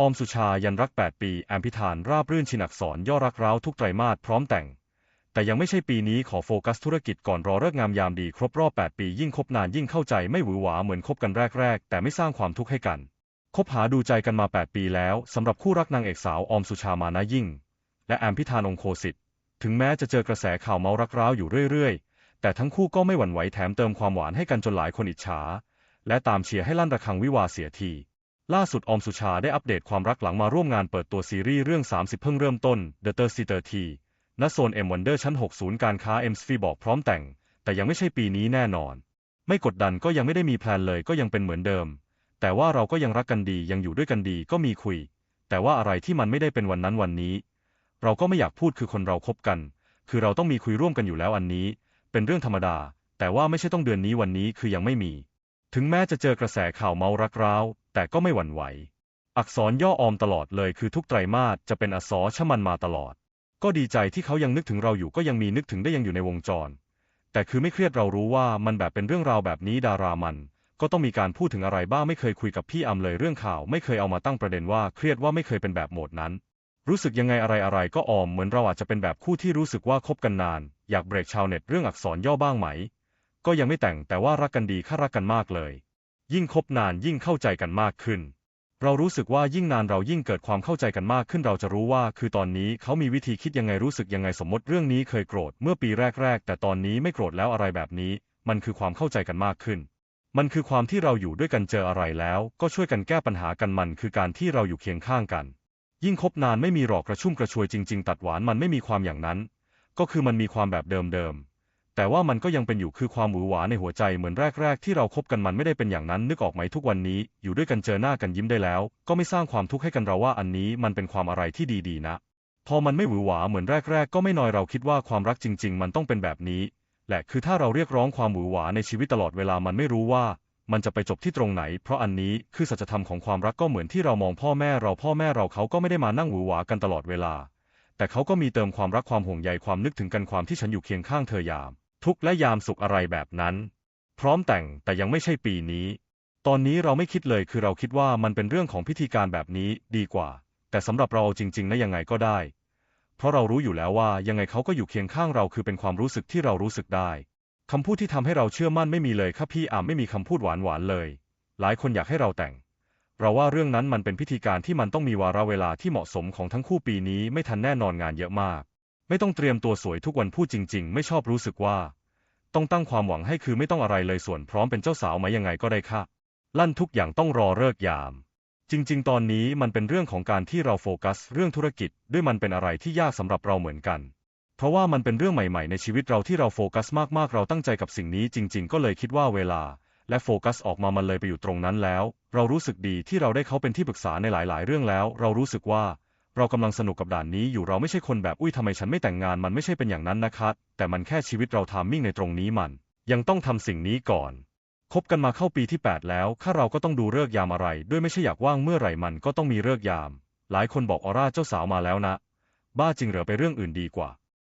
ออมสุชายันรัก 8 ปีแอมพิธานราบรื่นชินอักษรย่อรักร้าวทุกไตรมาสพร้อมแต่ง แต่ยังไม่ใช่ปีนี้ขอโฟกัสธุรกิจก่อนรอเลิกงามยามดีครบรอบ 8 ปียิ่งคบนานยิ่งเข้าใจไม่หวือหวาเหมือนคบกันแรก ๆ แต่ไม่สร้างความทุกข์ให้กัน คบหาดูใจกันมา 8 ปีแล้วสำหรับคู่รักนางเอกสาวออมสุชามานะยิ่ง และแอมพิธานองโคสิทธิ์ถึงแม้จะเจอกระแสข่าวเมารักร้าวอยู่เรื่อยๆ แต่ทั้งคู่ก็ไม่หวั่นไหวแถมเติมความหวานให้กันจนหลายคนอิจฉาและตามเชียร์ให้ลั่นระฆังวิวาเสียที ล่าสุดอมสุชาได้อัปเดตความรักหลังมาร่วมงานเปิดตัวซีรีส์เรื่อง 30 เพิ่งเริ่มต้น The 30ณโซน M Wonder ชั้น6ศูนย์การค้า M s p h บอกพร้อมแต่ง แต่ยังไม่ใช่ปีนี้แน่นอน ไม่กดดันก็ยังไม่ได้มีแพลนเลยก็ยังเป็นเหมือนเดิม แต่ว่าเราก็ยังรักกันดียังอยู่ด้วยกันดีก็มีคุย แต่ว่าอะไรที่มันไม่ได้เป็นวันนั้นวันนี้ เราก็ไม่อยากพูดคือคนเราคบกัน คือเราต้องมีคุยร่วมกันอยู่แล้วอันนี้ เป็นเรื่องธรรมดา แต่ว่าไม่ใช่ต้องเดือนนี้วันนี้คือยังไม่มี ถึงแม้จะเจอกระแสข่าวเมารักร้าว แต่ก็ไม่หวั่นไหว อักษรย่อออมตลอดเลยคือทุกไตรมาสจะเป็นอักษรชะมันมาตลอด ก็ดีใจที่เขายังนึกถึงเราอยู่ก็ยังมีนึกถึงได้ยังอยู่ในวงจร แต่คือไม่เครียดเรารู้ว่ามันแบบเป็นเรื่องราวแบบนี้ดารามัน ก็ต้องมีการพูดถึงอะไรบ้างไม่เคยคุยกับพี่อัมเลยเรื่องข่าว ไม่เคยเอามาตั้งประเด็นว่าเครียดว่าไม่เคยเป็นแบบโหมดนั้น รู้สึกยังไงอะไรอะไรก็ออมเหมือนเราอาจจะเป็นแบบคู่ที่รู้สึกว่าคบกันนาน อยากเบรกชาวเน็ตเรื่องอักษรย่อบ้างไหม ก็ยังไม่แต่งแต่ว่ารักกันดีค่ารักกันมากเลย ยิ่งคบนานยิ่งเข้าใจกันมากขึ้น เรารู้สึกว่ายิ่งนานเรายิ่งเกิดความเข้าใจกันมากขึ้นเราจะรู้ว่า คือตอนนี้เขามีวิธีคิดยังไงรู้สึกยังไงสมมติเรื่องนี้เคยโกรธเมื่อปีแรก ๆ แต่ตอนนี้ไม่โกรธแล้วอะไรแบบนี้ มันคือความเข้าใจกันมากขึ้น มันคือความที่เราอยู่ด้วยกันเจออะไรแล้ว ก็ช่วยกันแก้ปัญหากันมัน คือการที่เราอยู่เคียงข้างกัน ยิ่งคบนานไม่มีหรอกกระชุ่มกระชวยจริง ๆ ตัดหวานมันไม่มีความอย่างนั้น ก็คือมันมีความแบบเดิมๆ แต่ว่ามันก็ยังเป็นอยู่คือความหวือหวาในหัวใจเหมือนแรก ๆ ที่เราคบกันมันไม่ได้เป็นอย่างนั้นนึกออกไหมทุกวันนี้ อยู่ด้วยกันเจอหน้ากันยิ้มได้แล้ว ก็ไม่สร้างความทุกข์ให้กันเราว่าอันนี้มันเป็นความอะไรที่ดีๆนะ พอมันไม่หวือหวาเหมือนแรก ๆ ก็ไม่น้อยเราคิดว่าความรักจริง ๆ มันต้องเป็นแบบนี้แหละคือถ้าเราเรียกร้องความหวือหวาในชีวิตตลอดเวลามันไม่รู้ว่ามันจะไปจบที่ตรงไหน เพราะอันนี้คือสัจธรรมของความรักก็เหมือนที่เรามองพ่อแม่เราพ่อแม่เราเขาก็ไม่ได้มานั่งหวือหวากันตลอดเวลา แต่เขาก็มีเติมความรักความห่วงใยความนึกถึงกันความที่ฉันอยู่เคียงข้างเธอยาม ทุกและยามสุขอะไรแบบนั้น พร้อมแต่งแต่ยังไม่ใช่ปีนี้ ตอนนี้เราไม่คิดเลยคือเราคิดว่ามันเป็นเรื่องของพิธีการแบบนี้ดีกว่า แต่สำหรับเราจริงๆนะยังไงก็ได้ เพราะเรารู้อยู่แล้วว่ายังไงเขาก็อยู่เคียงข้างเราคือเป็นความรู้สึกที่เรารู้สึกได้คำพูดที่ทำให้เราเชื่อมั่นไม่มีเลยครับพี่อามไม่มีคำพูดหวานๆเลย หลายคนอยากให้เราแต่ง เราว่าเรื่องนั้นมันเป็นพิธีการที่มันต้องมีวาระเวลาที่เหมาะสมของทั้งคู่ปีนี้ไม่ทันแน่นอนงานเยอะมาก ไม่ต้องเตรียมตัวสวยทุกวันพูดจริง ๆ ไม่ชอบรู้สึกว่า ต้องตั้งความหวังให้คือไม่ต้องอะไรเลยส่วนพร้อมเป็นเจ้าสาวไหมยังไงก็ได้ค่ะ ลั่นทุกอย่างต้องรอเลิกยาม จริง ๆ ตอนนี้มันเป็นเรื่องของการที่เราโฟกัส เรื่องธุรกิจ ด้วยมันเป็นอะไรที่ยากสำหรับเราเหมือนกัน เพราะว่ามันเป็นเรื่องใหม่ ๆ ในชีวิตเราที่เราโฟกัสมากๆเราตั้งใจกับสิ่งนี้ จริง ๆ ก็เลยคิดว่าเวลา และโฟกัสออกมามันเลยไปอยู่ตรงนั้นแล้ว เรารู้สึกดีที่เราได้เขาเป็นที่ปรึกษาในหลาย ๆ เรื่องแล้ว เรารู้สึกว่า เรากำลังสนุกกับด่านนี้อยู่เราไม่ใช่คนแบบอุ้ยทำไมฉันไม่แต่งงานมันไม่ใช่เป็นอย่างนั้นนะครับแต่มันแค่ชีวิตเราทามมิ่งในตรงนี้มัน ยังต้องทำสิ่งนี้ก่อนคบกันมาเข้าปีที่ 8 แล้ว ข้าเราก็ต้องดูเลิกยามอะไร ด้วยไม่ใช่อยากว่างเมื่อไหร่มันก็ต้องมีเลิกยาม หลายคนบอกออร่าเจ้าสาวมาแล้วนะ บ้าจริงเหรอไปเรื่องอื่นดีกว่า